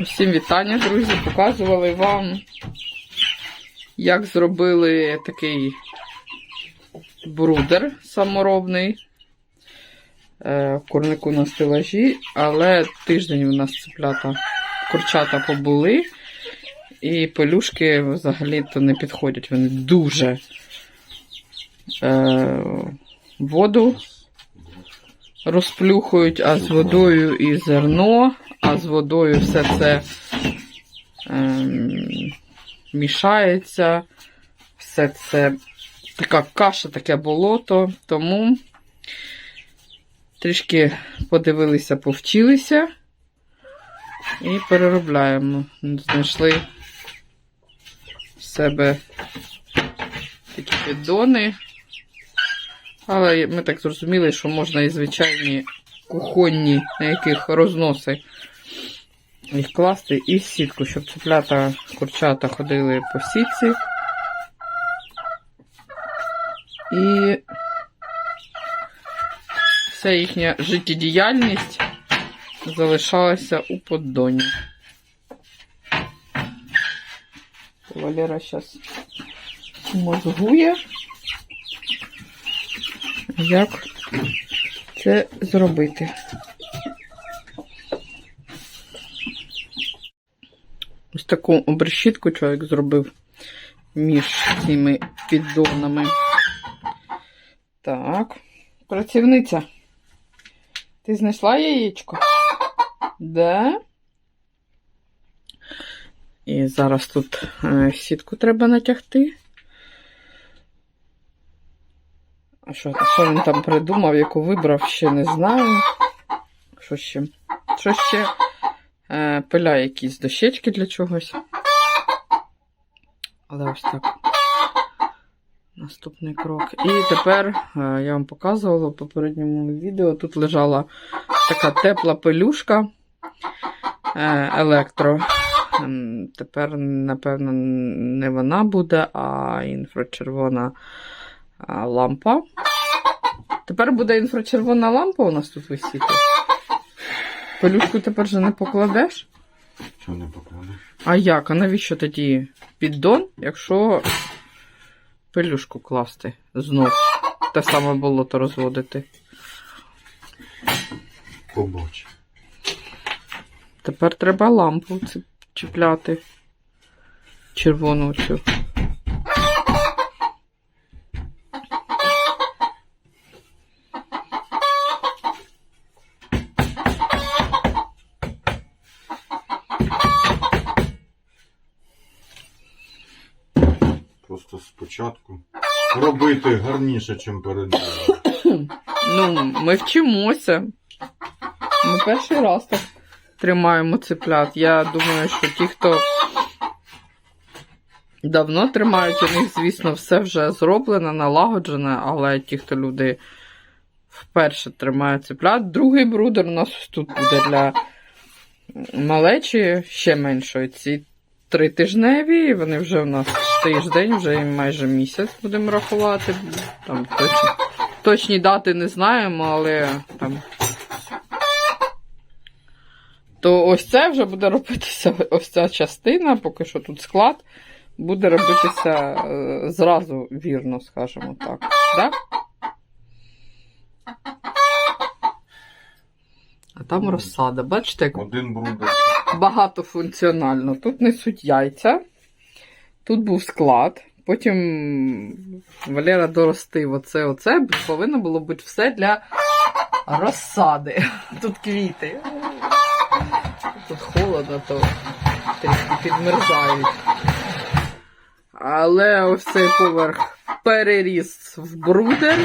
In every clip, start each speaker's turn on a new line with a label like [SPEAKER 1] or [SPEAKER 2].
[SPEAKER 1] Всім вітання, друзі! Показували вам, як зробили такий брудер саморобний е, в курнику на стелажі, але тиждень у нас цеплята курчата побули, і пелюшки взагалі-то не підходять. Вони дуже е, воду розплюхують, а з водою і зерно, а з водою все це ем, мішається. Все це така каша, таке болото. Тому трішки подивилися, повчилися і переробляємо. Знайшли в себе такі піддони. Але ми так зрозуміли, що можна і звичайні кухонні, на яких розноси їх класти, і сітку, щоб цеплята, курчата ходили по сітці. І вся їхня життєдіяльність залишалася у поддоні. Валера зараз мозгує як це зробити. Ось таку обрешітку чоловік зробив між цими піддонами. Так, працівниця. Ти знайшла яєчко? Да? І зараз тут е, сітку треба натягти. А що, що він там придумав, яку вибрав, ще не знаю. Що ще? Що ще? Е, пиля якісь дощечки для чогось. Але ось так. Наступний крок. І тепер е, я вам показувала в попередньому відео. Тут лежала така тепла пелюшка е, електро. Тепер, напевно, не вона буде, а інфрачервона лампа. Тепер буде інфрачервона лампа у нас тут висіти. Пелюшку тепер же не покладеш?
[SPEAKER 2] Чого не покладеш?
[SPEAKER 1] А як? А навіщо тоді піддон, якщо пелюшку класти знов? Те саме болото розводити.
[SPEAKER 2] Побач.
[SPEAKER 1] Тепер треба лампу чіпляти. Червону цю.
[SPEAKER 2] Просто спочатку робити гарніше, ніж перед.
[SPEAKER 1] Ну, ми вчимося. Ми перший раз так тримаємо цеплят. Я думаю, що ті, хто давно тримають, у них, звісно, все вже зроблено, налагоджене, але ті, хто люди вперше тримають цеплят, другий брудер у нас тут буде для малечі ще меншої. Ці три тижневі, вони вже у нас тиждень, вже майже місяць будемо рахувати. Там точно. Точні дати не знаємо, але там. То ось це вже буде робитися, ось ця частина, поки що тут склад, буде робитися е, зразу вірно, скажімо так. Да? А там розсада. Бачите,
[SPEAKER 2] Один брудер.
[SPEAKER 1] Багатофункціонально. Тут несуть яйця, тут був склад. Потім Валера доростив оце, оце. Повинно було бути все для розсади. Тут квіти. Тут холодно, то трішки підмерзають. Але ось цей поверх переріс в брудер.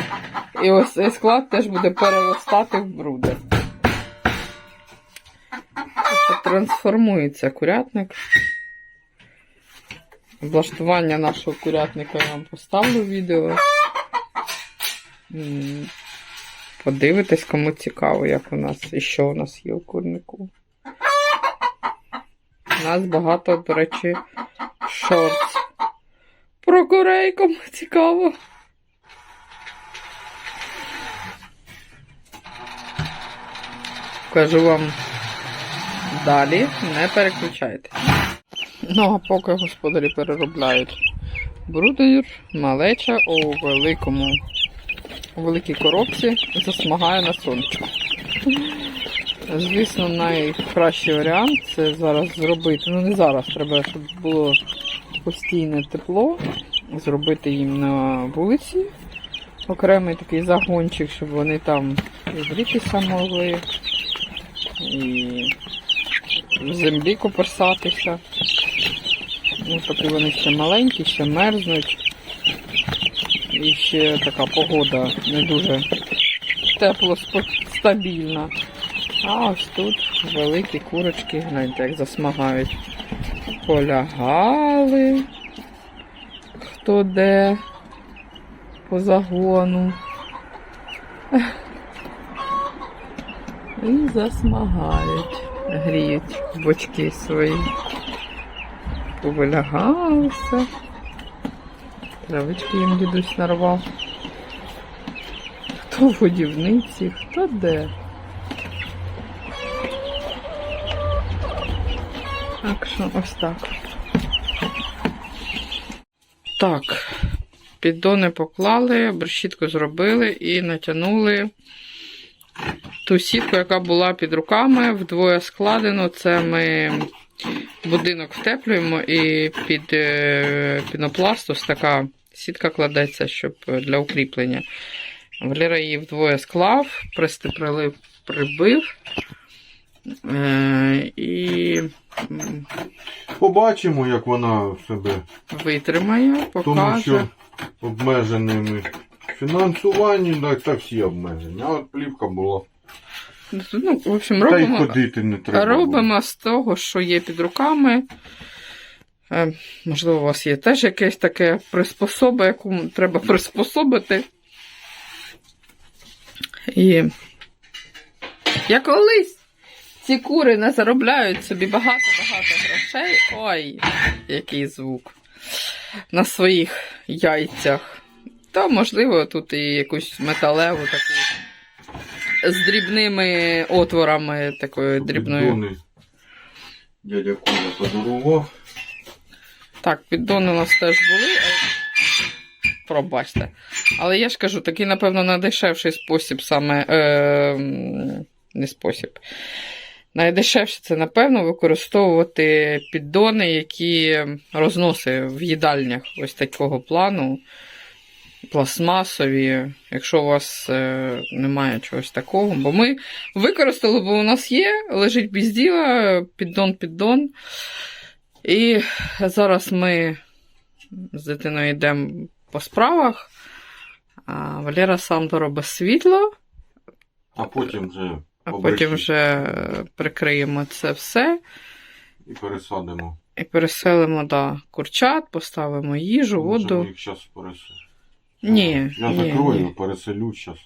[SPEAKER 1] І ось цей склад теж буде переростати в брудер. Трансформується курятник. Влаштування нашого курятника я вам поставлю відео. М, Подивитесь, кому цікаво, як у нас і що у нас є у курнику. У нас багато, до речі, шортс. Про курей кому цікаво. Кажу вам далі, не переключайте. Ну, а поки господарі переробляють брудер, малеча у великому, у великій коробці засмагає на сонечку. Звісно, найкращий варіант це зараз зробити. Ну не зараз, треба, щоб було постійне тепло, зробити їм на вулиці окремий такий загончик, щоб вони там і грітися могли, і в землі коперсатися. Ну, поки вони ще маленькі, ще мерзнуть. І ще така погода не дуже тепло, стабільна. А ось тут великі курочки, гляньте, як засмагають. Полягали. Хто де по загону. І засмагають, гріють бочки свої. Повилягалися. Травички їм дідусь нарвав. Хто в годівниці, хто де. Так що ось так. Так, піддони поклали, борщітку зробили і натягнули ту сітку, яка була під руками, вдвоє складено. Це ми будинок втеплюємо і під е, пінопласт ось така сітка кладеться, щоб для укріплення. Валера її вдвоє склав, пристеплив, прибив. Е, і
[SPEAKER 2] Побачимо, як вона себе.
[SPEAKER 1] витримає,
[SPEAKER 2] Тому що обмеженими фінансуванням, так, так всі обмежені. А от плівка була.
[SPEAKER 1] Ну, в общем,
[SPEAKER 2] Та й
[SPEAKER 1] робимо,
[SPEAKER 2] ходити не треба. було.
[SPEAKER 1] робимо з того, що є під руками. Е, можливо, у вас є теж якесь таке приспособа, яку треба приспособити. І я колись ці кури не заробляють собі багато-багато грошей. Ой, який звук. На своїх яйцях. То, можливо, тут і якусь металеву таку з дрібними отворами, такою дрібною.
[SPEAKER 2] Піддони Дядя Коля подарував.
[SPEAKER 1] Так, піддони у нас теж були. Пробачте. Але я ж кажу, такий, напевно, найдешевший спосіб саме. Е, не спосіб. Найдешевше це, напевно, використовувати піддони, які розноси в їдальнях ось такого плану, пластмасові, якщо у вас е, немає чогось такого. Бо ми використали, бо у нас є, лежить без діла, піддон-піддон. І зараз ми з дитиною йдемо по справах, а Валера сам доробить світло,
[SPEAKER 2] А потім вже
[SPEAKER 1] а потім вже прикриємо це все
[SPEAKER 2] і пересадимо.
[SPEAKER 1] і переселимо да, курчат, поставимо їжу, воду.
[SPEAKER 2] їх зараз переселю.
[SPEAKER 1] Ні,
[SPEAKER 2] Я
[SPEAKER 1] ні,
[SPEAKER 2] закрою,
[SPEAKER 1] ні.
[SPEAKER 2] переселю зараз.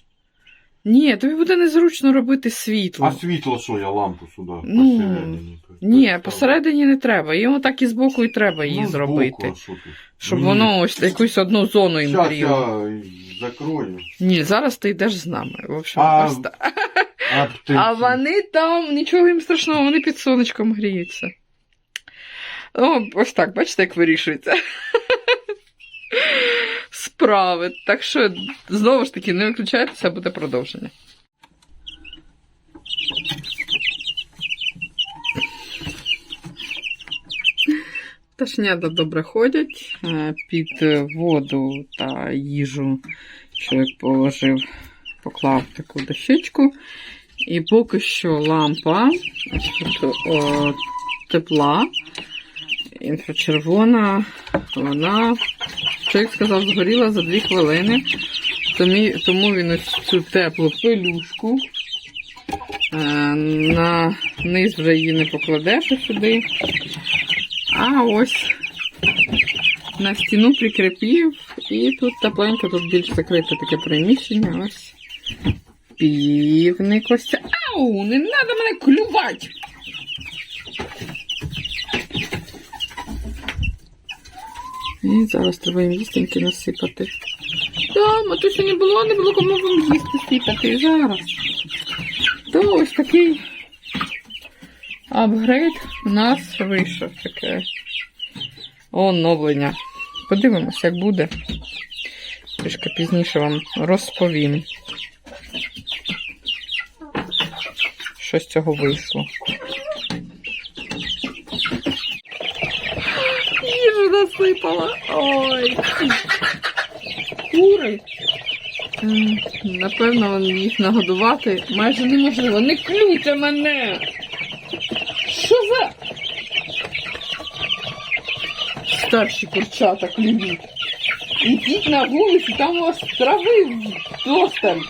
[SPEAKER 1] Ні, тобі буде незручно робити світло.
[SPEAKER 2] А світло що, я лампу сюди
[SPEAKER 1] Ну,
[SPEAKER 2] посередині?
[SPEAKER 1] Ні, посередині не треба. Йому так і збоку і треба її
[SPEAKER 2] Ну, збоку,
[SPEAKER 1] зробити.
[SPEAKER 2] а що тут?
[SPEAKER 1] Щоб
[SPEAKER 2] Ні.
[SPEAKER 1] воно ось якусь одну зону їм гріло.
[SPEAKER 2] я закрою.
[SPEAKER 1] Ні, зараз ти йдеш з нами. В общем,
[SPEAKER 2] А,
[SPEAKER 1] так.
[SPEAKER 2] А,
[SPEAKER 1] А вони там, нічого їм страшного, вони під сонечком гріються. О, ось так, бачите, як вирішується. Справи. Так що, знову ж таки, не виключайтеся, буде продовження. Пташнята добре ходять е, під воду та їжу, чоловік положив, поклав таку дощечку. І поки що лампа о, тепла, інфрачервона, вона, чоловік сказав, згоріла за 2 хвилини. Тому, він ось цю теплу пилюшку. Е, на низ вже її не покладеш сюди. А ось на стіну прикріпів, і тут тепленько, тут більш закрите таке приміщення. Ось півник ось. Ау, не треба мене клювати! І зараз треба їм їстеньки насипати. Та, матусі не було, не було кому вам їсти сипати зараз. То ось такий Апгрейд у нас вийшов таке оновлення. Подивимося, як буде. Трішки пізніше вам розповім. Що з цього вийшло. Насипала. Ой. Кури. Напевно, їх нагодувати майже неможливо. Не клюйте мене! Що за. Старші курчата клюють. Ідіть на вулицю, там у вас трави вдосталь.